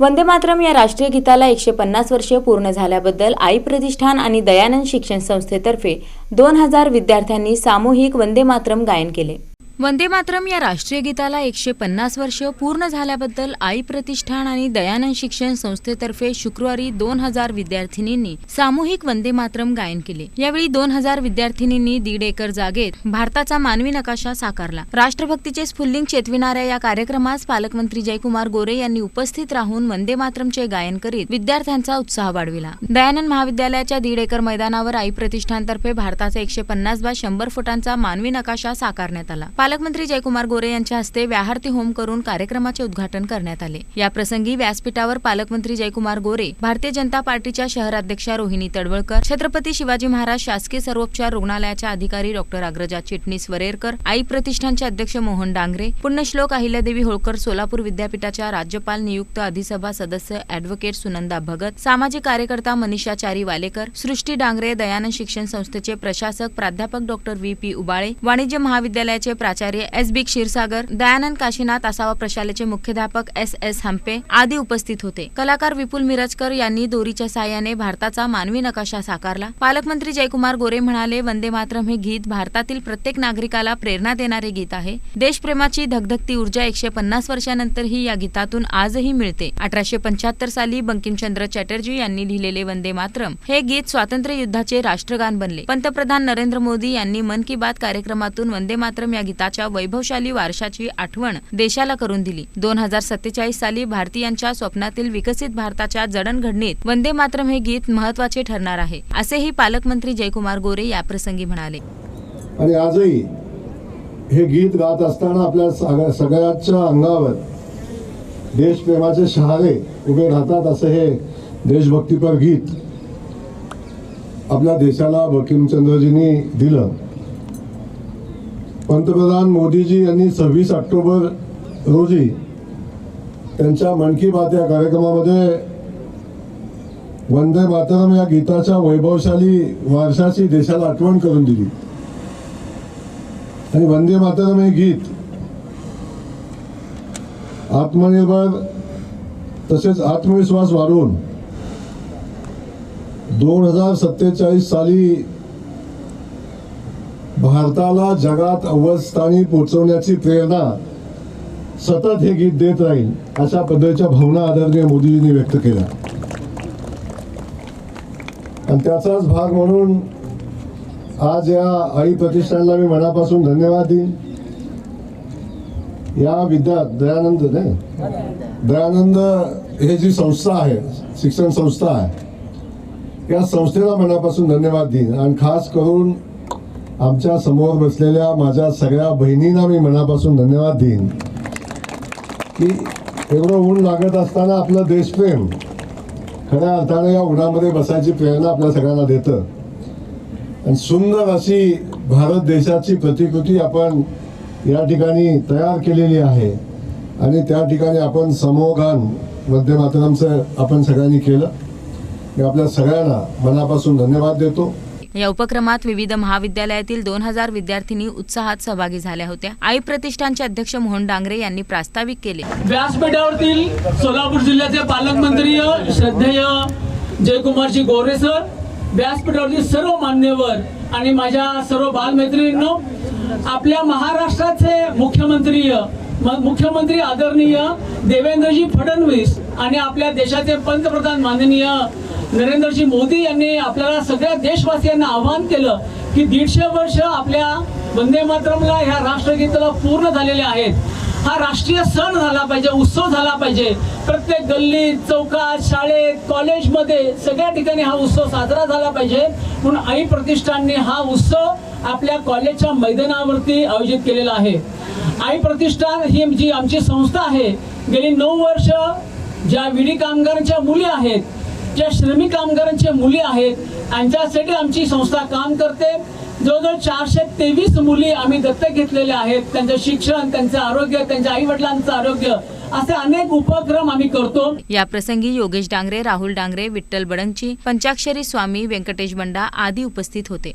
वंदे मातरम या राष्ट्रीय गीताला एकशे पन्नास वर्षे पूर्ण झाल्याबद्दल आई प्रतिष्ठान आणि दयानंद शिक्षण संस्थेतर्फे दोन हजार विद्यार्थ्यांनी सामूहिक वंदे मातरम गायन केले. वंदे मातरम या राष्ट्रीय गीताला एकशे पन्नास वर्ष पूर्ण झाल्याबद्दल आई प्रतिष्ठान आणि दयानंद शिक्षण संस्थेतर्फे शुक्रवारी दोन हजार विद्यार्थिनींनी सामूहिक वंदे मातरम गायन केले. यावेळी दोन हजार विद्यार्थिनींनी दीड एकर जागेत भारताचा मानवी नकाशा साकारला. राष्ट्रभक्तीचे स्फुल्लिंग चेतविणाऱ्या या कार्यक्रमास पालकमंत्री जयकुमार गोरे यांनी उपस्थित राहून वंदे मातरमचे गायन करीत विद्यार्थ्यांचा उत्साह वाढविला. दयानंद महाविद्यालयाच्या दीड एकर मैदानावर आई प्रतिष्ठानतर्फे भारताचा एकशे पन्नास बा शंभर फुटांचा मानवी नकाशा साकारण्यात आला. पालकमंत्री जयकुमार गोरे यांच्या हस्ते व्याहारती होम करून कार्यक्रमाचे उद्घाटन करण्यात आले. या प्रसंगी व्यासपीठावर पालकमंत्री जयकुमार गोरे भारतीय जनता पार्टीच्या शहराध्यक्षा रोहिणी तडवळकर छत्रपती शिवाजी महाराज शासकीय सर्वोपचार रुग्णालयाच्या अधिकारी डॉक्टर अग्रजा चिटणीस वरेरकर आई प्रतिष्ठानचे अध्यक्ष मोहन डांगरे पुण्यश्लोक अहिल्यादेवी होळकर सोलापूर विद्यापीठाच्या राज्यपाल नियुक्त अधिसभा सदस्य अॅडव्होकेट सुनंदा भगत सामाजिक कार्यकर्ता मनीषा चारी वालेकर सृष्टी डांगरे दयानंद शिक्षण संस्थेचे प्रशासक प्राध्यापक डॉक्टर व्ही पी उबाळे वाणिज्य महाविद्यालयाचे प्राचार्य एस बी क्षीरसागर दयानंद काशीनाथ आसावा प्रशालेचे मुख्याध्यापक एस एस हंपे आदी उपस्थित होते. कलाकार विपुल मिरजकर यांनी दोरीच्या साहाय्याने भारताचा मानवी नकाशा साकारला. पालकमंत्री जयकुमार गोरे म्हणाले वंदे मातरम हे गीत भारतातील प्रत्येक नागरिकाला प्रेरणा देणारे गीत आहे. देशप्रेमाची धगधगती ऊर्जा एकशे पन्नास वर्षानंतरही या गीतातून आजही मिळते. अठराशे पंच्याहत्तर साली बंकिमचंद्र चॅटर्जी यांनी लिहिलेले वंदे मातरम हे गीत स्वातंत्र्य युद्धाचे राष्ट्रगान बनले. पंतप्रधान नरेंद्र मोदी यांनी मन की बात कार्यक्रमातून वंदे मातरम या गीता गीताच्या वैभवशाली वारशाची आठवण देशाला करून दिली. दोन हजार सत्तेचाळीस साली भारतीयांच्या स्वप्नातील विकसित भारताच्या जडणघडणीत वंदे मातरम हे गीत महत्त्वाचे ठरणार आहे असेही पालकमंत्री जयकुमार गोरे याप्रसंगी म्हणाले. आणि आजही हे गीत गात असताना आपल्या सगळ्याच्या अंगावर देशप्रेमाचे शहारे उभे राहतात असं हे देशभक्तीपर गीत आपल्या देशाला बंकिमचंद्रजींनी दिलं. पंतप्रधान मोदीजी यांनी सव्वीस ऑक्टोबर रोजी त्यांच्या मन की बात या कार्यक्रमामध्ये वंदे मातरम या गीताच्या वैभवशाली वारशाची देशाला आठवण करून दिली. आणि वंदे मातरम हे गीत आत्मनिर्भर तसेच आत्मविश्वास वाढवून दोन हजार सत्तेचाळीस साली भारताला जगात अव्वल स्थानी पोहोचवण्याची प्रेरणा सतत हे गीत देत राहील अशा पद्धतीच्या भावना आदरणीय मोदीजींनी व्यक्त केल्या. आणि त्याचाच भाग म्हणून आज या आई प्रतिष्ठानला मी मनापासून धन्यवाद देईन. या विद्या दयानंद नाही दयानंद हे जी संस्था आहे शिक्षण संस्था आहे या संस्थेला मनापासून धन्यवाद देईन. आणि खास करून आमच्यासमोर बसलेल्या माझ्या सगळ्या बहिणींना मी मनापासून धन्यवाद देईन. की एवढं ऊन लागत असताना आपलं देशप्रेम खऱ्या अर्थाने या उन्हामध्ये बसायची प्रेरणा आपल्या सगळ्यांना देतं. आणि सुंदर अशी भारत देशाची प्रतिकृती आपण या ठिकाणी तयार केलेली आहे. आणि त्या ठिकाणी आपण समोगान वंदे मातरमचं आपण सगळ्यांनी केलं. मी आपल्या सगळ्यांना मनापासून धन्यवाद देतो. या उपक्रमात विविध महाविद्यालयातील दोन हजार विद्यार्थिनी उत्साहात सहभागी झाल्या होत्या. आई प्रतिष्ठानचे अध्यक्ष मोहन डांगरे यांनी प्रास्ताविक केले. व्यासपीठावरील सोलापूर जिल्ह्याचे पालकमंत्री श्रद्धेय जयकुमारजी गोरे सर व्यासपीठावरतील सर्व मान्यवर आणि माझ्या सर्व बालमैत्रिणींनो आपल्या महाराष्ट्राचे मुख्यमंत्री म- मुख्यमंत्री आदरणीय देवेंद्रजी फडणवीस आणि आपल्या देशाचे पंतप्रधान माननीय नरेंद्रजी मोदी यांनी आपल्याला सगळ्या देशवासियांना आवाहन केलं की दीडशे वर्ष आपल्या वंदे मातरमला ह्या राष्ट्रगीताला पूर्ण झालेले आहेत. हा राष्ट्रीय सण झाला पाहिजे उत्सव झाला पाहिजे. प्रत्येक गल्लीत चौकात शाळेत कॉलेजमध्ये सगळ्या ठिकाणी हा उत्सव साजरा झाला पाहिजे. म्हणून आई प्रतिष्ठानने हा उत्सव आपल्या कॉलेजच्या मैदानावरती आयोजित केलेला आहे. आई प्रतिष्ठान ही जी आमची संस्था आहे गेली नऊ वर्ष ज्या विडी कामगारांच्या मुली आहेत ज्या श्रमिक कामगारांच्या मुली आहेत यांच्यासाठी आमची संस्था काम करते. जवळजवळ चारशे तेवीस मुली आम्ही दत्तक घेतलेल्या आहेत. त्यांचं शिक्षण त्यांचं आरोग्य त्यांच्या आई वडिलांचं आरोग्य असे अनेक उपक्रम आम्ही करतो. या प्रसंगी योगेश डांगरे राहुल डांगरे विठ्ठल बडंगची पंचाक्षरी स्वामी व्यंकटेश बंडा आदी उपस्थित होते.